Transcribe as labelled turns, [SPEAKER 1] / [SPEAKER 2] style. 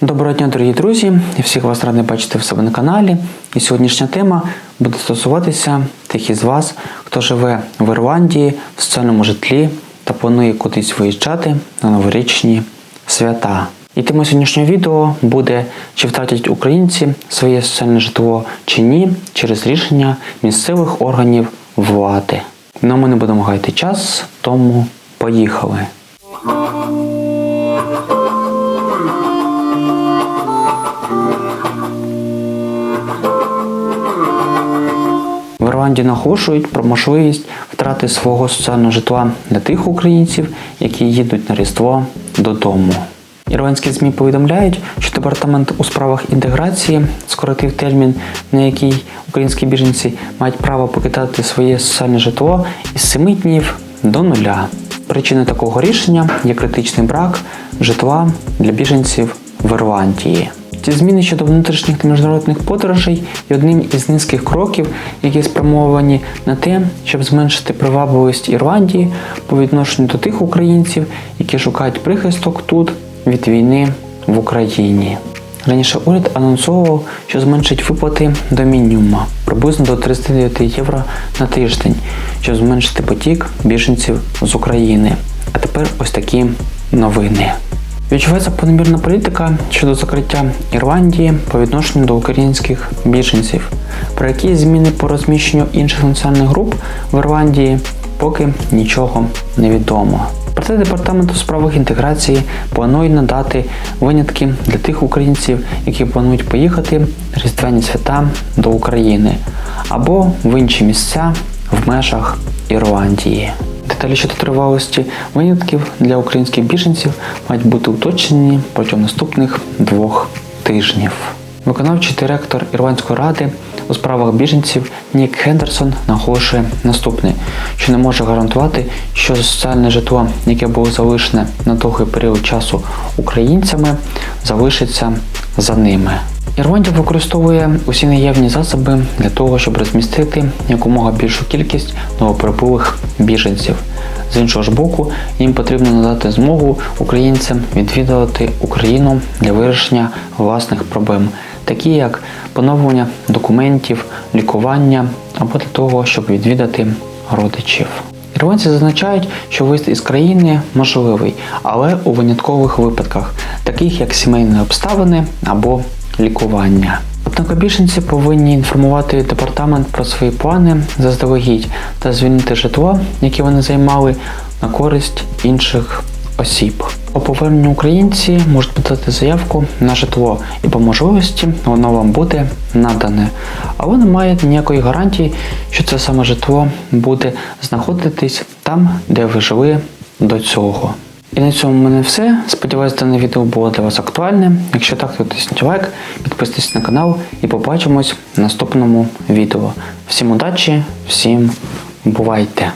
[SPEAKER 1] Доброго дня, дорогі друзі! Всіх вас радий бачити в себе на каналі. І сьогоднішня тема буде стосуватися тих із вас, хто живе в Ірландії в соціальному житлі та планує кудись виїжджати на новорічні свята. І тема сьогоднішнього відео буде, чи втратять українці своє соціальне житло чи ні через рішення місцевих органів влади. Ну, ми не будемо гаяти час, тому поїхали. В Ірландії наголошують про можливість втрати свого соціального житла для тих українців, які їдуть на Різдво додому. Ірландські ЗМІ повідомляють, що департамент у справах інтеграції скоротив термін, на який українські біженці мають право покидати своє соціальне житло із 7 днів до нуля. Причиною такого рішення є критичний брак житла для біженців в Ірландії. Ці зміни щодо внутрішніх та міжнародних подорожей є одним із низьких кроків, які спрямовані на те, щоб зменшити привабливість Ірландії по відношенню до тих українців, які шукають прихисток тут від війни в Україні. Раніше уряд анонсував, що зменшить виплати до мінімума приблизно до 39 євро на тиждень, щоб зменшити потік біженців з України. А тепер ось такі новини. Відчувається понемірна політика щодо закриття Ірландії по відношенню до українських біженців, про які зміни по розміщенню інших національних груп в Ірландії поки нічого не відомо. Проте департамент у справах інтеграції планує надати винятки для тих українців, які планують поїхати різдвяні свята до України або в інші місця в межах Ірландії. Деталі щодо тривалості винятків для українських біженців мають бути уточнені протягом наступних двох тижнів. Виконавчий директор Ірландської ради у справах біженців Нік Хендерсон наголошує наступне, що не може гарантувати, що соціальне житло, яке було залишене на довгий період часу українцями, залишиться за ними. Ірландія використовує усі наявні засоби для того, щоб розмістити якомога більшу кількість новоприбулих біженців. З іншого ж боку, їм потрібно надати змогу українцям відвідувати Україну для вирішення власних проблем, такі як поновлення документів, лікування або для того, щоб відвідати родичів. Ірландці зазначають, що виїзд із країни можливий, але у виняткових випадках, таких як сімейні обставини або лікування. Однак біженці повинні інформувати департамент про свої плани заздалегідь та звільнити житло, яке вони займали, на користь інших осіб. По поверненню українці можуть подати заявку на житло, і по можливості воно вам буде надане. Але немає ніякої гарантії, що це саме житло буде знаходитись там, де ви жили до цього. І на цьому в мене все. Сподіваюсь, дане відео було для вас актуальне. Якщо так, то тисніть лайк, підписуйтесь на канал і побачимось в наступному відео. Всім удачі, всім бувайте!